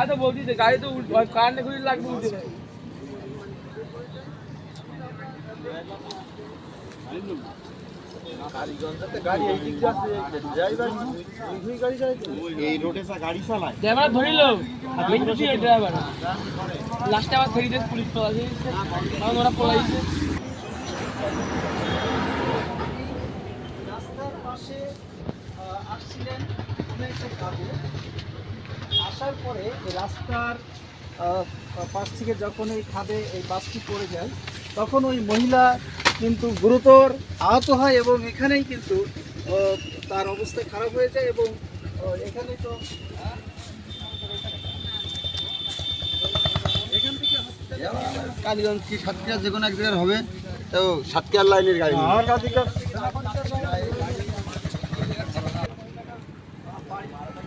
আচ্ছা বলছি যে গাড়ি তো উল্টো কারেন্টে ঘুরি লাগবে ড্রাইভার লাস্টে আবার ছেড়ে দিয়ে পুলিশ পলা দিয়েছে কারণ ওরা পলাইছে রাস্তার পাশে আসছিলেন আসার পরে রাস্তার পাশ থেকে যখন এই খাদে এই বাসটি পড়ে যায় তখন ওই মহিলা কিন্তু গুরুতর আহত হয় এবং এখানেই কিন্তু তার অবস্থা খারাপ হয়ে যায় এবং এখানে তো কালীগঞ্জ কি সাতক্ষীরা যে কোনো এক জায়গায় হবে তো সাতক্ষীরার লাইনের গাড়ি।